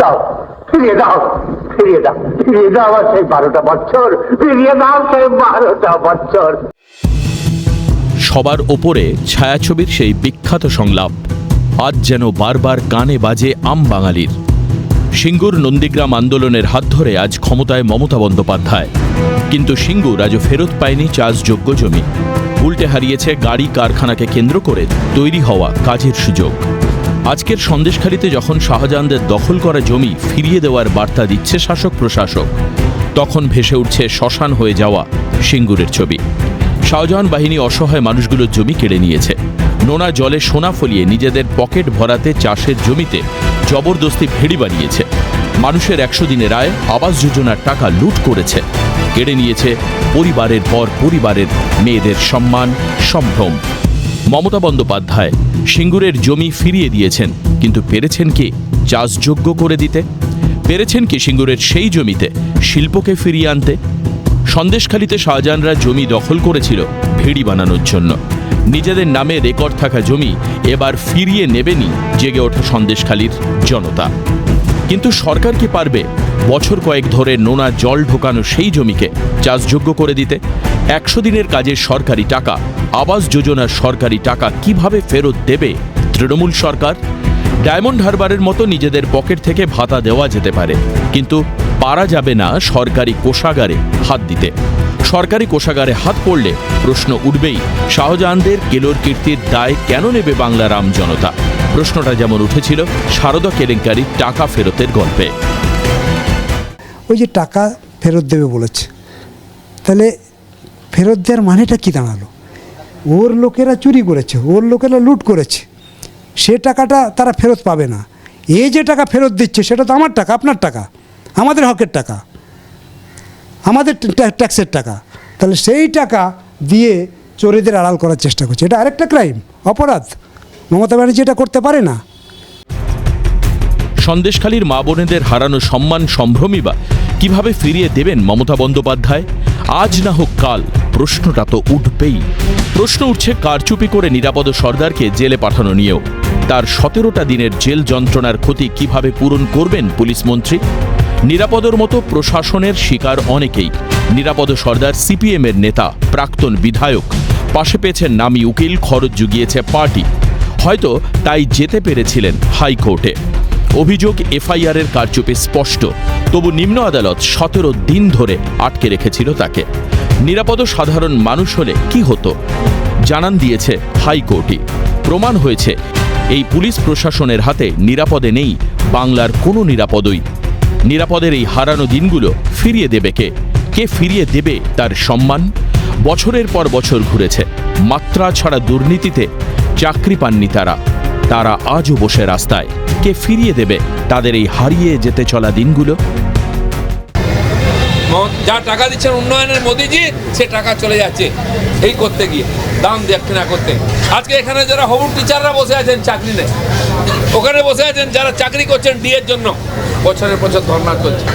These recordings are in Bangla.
দাও, ফিরিয়ে দাও ফিরিয়ে দাও ফিরিয়ে দাও আমার সেই বারোটা বছর, ফিরিয়ে দাও সেই বারোটা বছর। সবার ওপরে ছায়াছবির সেই বিখ্যাত সংলাপ, আজ যেন বারবার কানে বাজে আম বাঙালির। সিঙ্গুর নন্দীগ্রাম আন্দোলনের হাত ধরে আজ ক্ষমতায় মমতা বন্দ্যোপাধ্যায়। কিন্তু সিঙ্গুর আজও ফেরত পায়নি চাষযোগ্য জমি। উল্টে হারিয়েছে গাড়ি কারখানাকে কেন্দ্র করে তৈরি হওয়া কাজের সুযোগ। আজকের সন্দেশখালিতে যখন শাহজাহানদের দখল করা জমি ফিরিয়ে দেওয়ার বার্তা দিচ্ছে শাসক প্রশাসক, তখন ভেসে উঠছে শ্মশান হয়ে যাওয়া সিঙ্গুরের ছবি। শাহজাহান বাহিনী অসহায় মানুষগুলোর জমি কেড়ে নিয়েছে। নোনা জলে সোনা ফলিয়ে নিজেদের পকেট ভরাতে চাষের জমিতে জবরদস্তি ভেড়ি বানিয়েছে। মানুষের একশো দিনের আয় আবাস যোজনার টাকা লুট করেছে। কেড়ে নিয়েছে পরিবারের পর পরিবারের মেয়েদের সম্মান, সম্ভ্রম। মমতা বন্দ্যোপাধ্যায় সিঙ্গুরের জমি ফিরিয়ে দিয়েছেন, কিন্তু পেরেছেন কি? চাষযোগ্য করে দিতে? পেরেছেন কি সিঙ্গুরের সেই জমিতে শিল্পকে ফিরিয়ে আনতে? সন্দেশখালিতে শাহজাহানরা জমি দখল করেছিল ভেড়ি বানানোর জন্য। নিজেদের নামে রেকর্ড থাকা জমি এবার ফিরিয়ে নেবেনি জেগে ওঠা সন্দেশখালির জনতা। কিন্তু সরকার কি পারবে? বছর কয়েক ধরে নোনা জল ঢোকানো সেই জমিকে চাষযোগ্য করে দিতে? একশো দিনের কাজের সরকারি টাকা আবাস যোজনার সরকারি টাকা কীভাবে ফেরত দেবে তৃণমূল সরকার? ডায়মন্ড হারবারের মতো নিজেদের পকেট থেকে ভাতা দেওয়া যেতে পারে, কিন্তু পারা যাবে না সরকারি কোষাগারে হাত দিতে। সরকারি কোষাগারে হাত পড়লে প্রশ্ন উঠবেই, শাহজাহানদের কেলোর কীর্তির দায় কেন নেবে বাংলা রাম জনতা? প্রশ্নটা যেমন উঠেছিল সারদা কেলেঙ্কারির টাকা ফেরতের গল্পে। ওই যে টাকা ফেরত দেবে বলেছে, তাহলে ফেরত দেওয়ার মানেটা কি দাঁড়াল? ওর লোকেরা চুরি করেছে, ওর লোকেরা লুট করেছে। সে টাকাটা তারা ফেরত পাবে না। এই যে টাকা ফেরত দিচ্ছে, সেটা তো আমার টাকা, আপনার টাকা। আমাদের হকের টাকা। আমাদের ট্যাক্সের টাকা। তাহলে সেই টাকা দিয়ে চোরেদের আড়াল করার চেষ্টা করছে। এটা আরেকটা ক্রাইম, অপরাধ। মমতা ব্যানার্জি এটা করতে পারে না। সন্দেশখালীর মা বোনেদের হারানো সম্মান সম্ভ্রমই বা কীভাবে ফিরিয়ে দেবেন মমতা বন্দ্যোপাধ্যায়? আজ না হোক কাল, প্রশ্নটা তো উঠবেই। প্রশ্ন উঠছে, কারচুপি করে নিরাপদ সর্দারকে জেলে পাঠানো নিয়েও। তার সতেরোটা দিনের জেল যন্ত্রণার ক্ষতি কীভাবে পূরণ করবেন পুলিশ মন্ত্রী? নিরাপদর মতো প্রশাসনের শিকার অনেকেই। নিরাপদ সর্দার সিপিএমের নেতা, প্রাক্তন বিধায়ক। পাশে পেয়েছেন নামি উকিল, খরচ জুগিয়েছে পার্টি। হয়তো তাই যেতে পেরেছিলেন হাইকোর্টে। অভিযোগ এফআইআরের কারচুপি স্পষ্ট। তবু নিম্ন আদালত সতেরো দিন ধরে আটকে রেখেছিল তাকে। নিরাপদ সাধারণ মানুষ হলে কি হতো? জানান দিয়েছে হাইকোর্টই। প্রমাণ হয়েছে, এই পুলিশ প্রশাসনের হাতে নিরাপদে নেই বাংলার কোনো নিরাপদই। নিরাপদের এই হারানো দিনগুলো ফিরিয়ে দেবে কে? কে ফিরিয়ে দেবে তার সম্মান? বছরের পর বছর ঘুরেছে, মাত্রা ছাড়া দুর্নীতিতে চাকরি পাননি তারা। তারা আজও বসে রাস্তায়। কে ফিরিয়ে দেবে? তাদের এই হারিয়ে যেতে চলা দিনগুলো? যা টাকা দিচ্ছেন উন্নয়নের মোদিজি, সে টাকা চলে যাচ্ছে। এই করতে গিয়ে, দাম দেখতে না করতে। আজকে এখানে যারা হবু টিচাররা বসে আছেন চাকরি নেই ওখানে বসে আছেন যারা চাকরি করছেন ডিএর জন্য বছরের বছর ধর্ণা চলছে।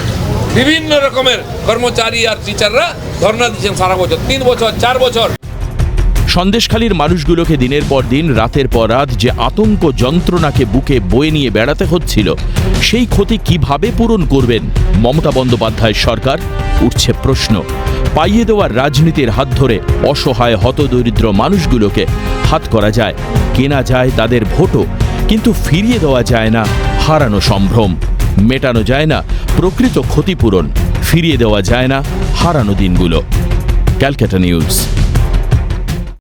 বিভিন্ন রকমের কর্মচারী আর টিচাররা ধর্ণা দিচ্ছেন সারা বছর, তিন বছর, চার বছর। সন্দেশখালীর মানুষগুলোকে দিনের পর দিন, রাতের পর রাত যে আতঙ্ক যন্ত্রণাকে বুকে বয়ে নিয়ে বেড়াতে হচ্ছিল, সেই ক্ষতি কীভাবে পূরণ করবেন মমতা বন্দ্যোপাধ্যায় সরকার? উঠছে প্রশ্ন। পাইয়ে দেওয়ার রাজনীতির হাত ধরে অসহায়, হতদরিদ্র মানুষগুলোকে হাত করা যায়, কেনা যায় তাদের ভোটও, কিন্তু ফিরিয়ে দেওয়া যায় না হারানো সম্ভ্রম। মেটানো যায় না প্রকৃত ক্ষতিপূরণ, ফিরিয়ে দেওয়া যায় না হারানো দিনগুলো। ক্যালকাটা নিউজ।